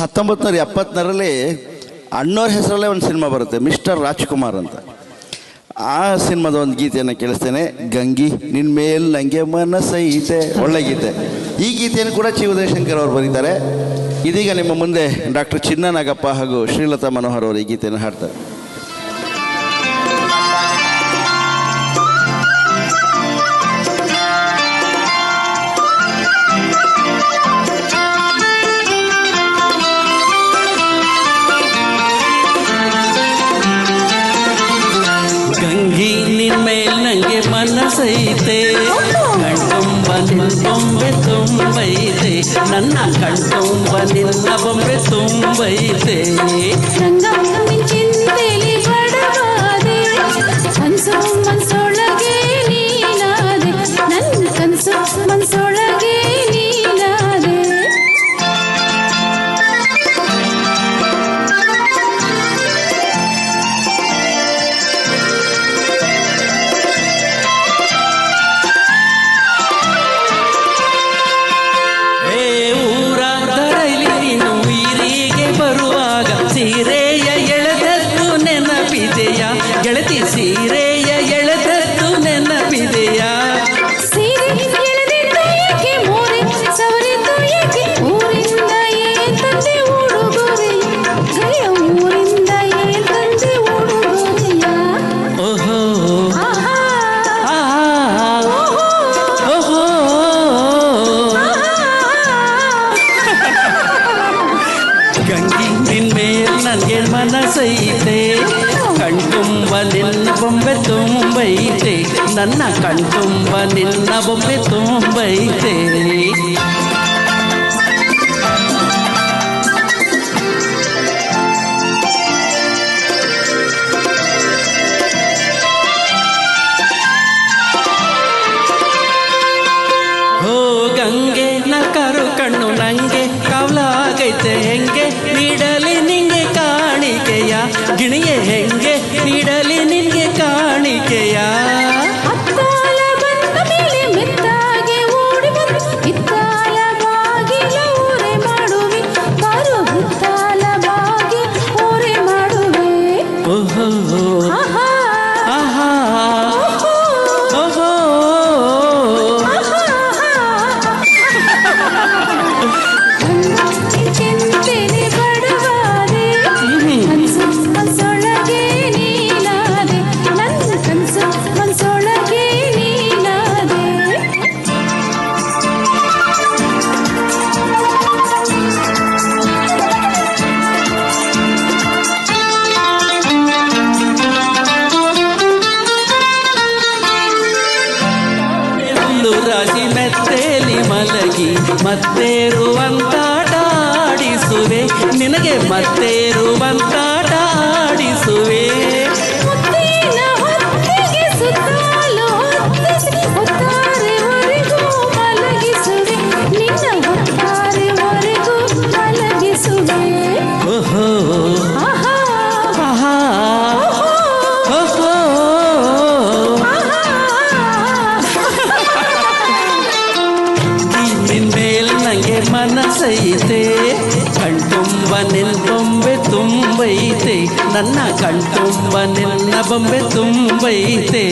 ಹತ್ತೊಂಬತ್ತು ನೂರ ಅಣ್ಣವ್ರ ಹೆಸರಲ್ಲೇ ಒಂದು ಸಿನಿಮಾ ಬರುತ್ತೆ, ಮಿಸ್ಟರ್ ರಾಜ್ಕುಮಾರ್ ಅಂತ. ಆ ಸಿನಿಮಾದ ಒಂದು ಗೀತೆಯನ್ನು ಕೇಳಿಸ್ತೇನೆ, ಗಂಗಿ ನಿನ್ನ ಮೇಲೆ ನನಗೆ ಮನಸ್ಸೈತೆ ಒಳ್ಳೆ ಗೀತೆ. ಈ ಗೀತೆಯನ್ನು ಕೂಡ ಚಿ ಉದಯಶಂಕರ್ ಅವರು ಬರೀತಾರೆ. ಇದೀಗ ನಿಮ್ಮ ಮುಂದೆ ಡಾಕ್ಟರ್ ಚಿನ್ನ ನಾಗಪ್ಪ ಹಾಗೂ ಶ್ರೀಲತಾ ಮನೋಹರ್ ಅವರು ಈ ಗೀತೆಯನ್ನು ಹಾಡ್ತಾರೆ. ಮನಸ್ಸೈತೆ ಕಣ್ತುಂಬ ನಿನ್ನ ಬೊಂಬೆ ತುಂಬೈತೆ ನನ್ನ ಕಣ್ತುಂಬ ನಿನ್ನ ಬೊಂಬೆ ತುಂಬೈತೆ. ರಂಗಮ್ಮನ ಚಿಂತೆಲಿ ಸೀರೆಯ ಎಳೆದದ್ದು ನೆನಪಿದೆಯ? ಗೆಳತಿ ಸೀರೆಯ ಮನಸ್ಸೈತೆ ಕಣ್ತುಂಬ ಬೊಂಬೆ ತುಂಬೈತೆ. ನನ್ನ ಕಣ್ತುಂಬ ಬೊಂಬೆ ತುಂಬೈತೆ. ಕಣ್ಣು ನಂಗೆ ಕವಲಾಗೈತೆ ಹೆಂಗೆ ನೀಡಲಿ ಗಿಣಿಗೆ ಹೆಂಗೆ ನೀಡಲಿ ನಿಂಗೆ ಕಾಣಿಕೆಯ? ಅತ್ತಾಲ ಮಲಗಿ ಮತ್ತೇರುವಂತಾಟ ಆಡಿಸುವೆ ನಿನಗೆ ಮತ್ತೇರುವಂತಾಟ ನಂಗೆ ಮನಸ್ಸೈತೆ ಕಣ್ತುಂಬ ನಿಲ್ಬೊಂಬೆ ತುಂಬೈತೆ ನನ್ನ ಕಣ್ತುಂಬ ನಿನ್ನ ಬೊಂಬೆ ತುಂಬೈತೆ.